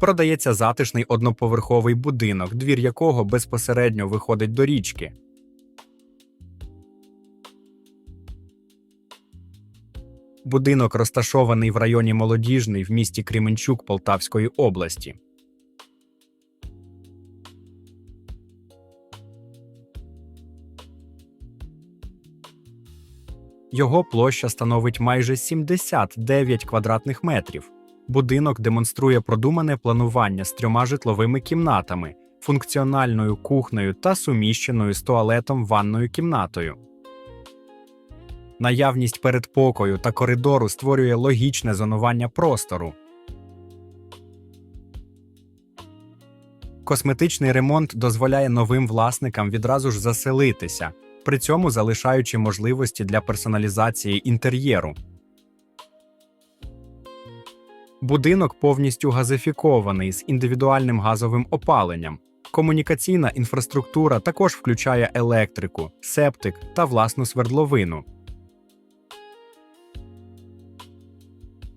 продається затишний одноповерховий будинок, двір якого безпосередньо виходить до річки. Будинок розташований в районі Молодіжний в місті Кременчук Полтавської області. Його площа становить майже 79 квадратних метрів. Будинок демонструє продумане планування з трьома житловими кімнатами, функціональною кухнею та суміщеною з туалетом ванною кімнатою. Наявність передпокою та коридору створює логічне зонування простору. Косметичний ремонт дозволяє новим власникам відразу ж заселитися, при цьому залишаючи можливості для персоналізації інтер'єру. Будинок повністю газифікований з індивідуальним газовим опаленням. Комунікаційна інфраструктура також включає електрику, септик та власну свердловину.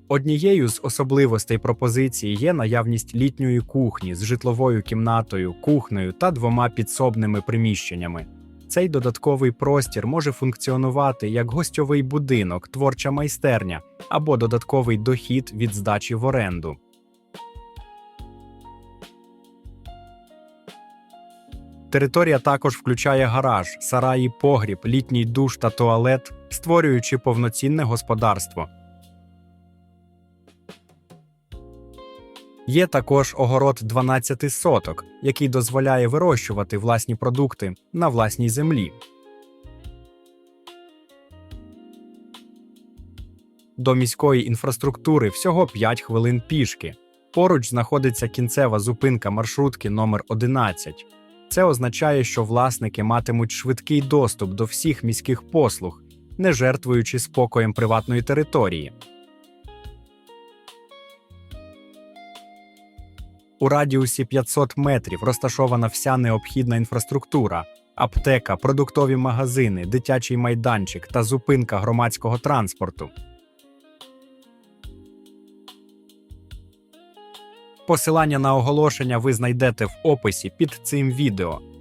Однією з особливостей пропозиції є наявність літньої кухні з житловою кімнатою, кухнею та двома підсобними приміщеннями. Цей додатковий простір може функціонувати як гостьовий будинок, творча майстерня або додатковий дохід від здачі в оренду. Територія також включає гараж, сараї, погріб, літній душ та туалет, створюючи повноцінне господарство. Є також огород 12 соток, який дозволяє вирощувати власні продукти на власній землі. До міської інфраструктури всього 5 хвилин пішки. Поруч знаходиться кінцева зупинка маршрутки номер 11. Це означає, що власники матимуть швидкий доступ до всіх міських послуг, не жертвуючи спокоєм приватної території. У радіусі 500 метрів розташована вся необхідна інфраструктура: аптека, продуктові магазини, дитячий майданчик та зупинка громадського транспорту. Посилання на оголошення ви знайдете в описі під цим відео.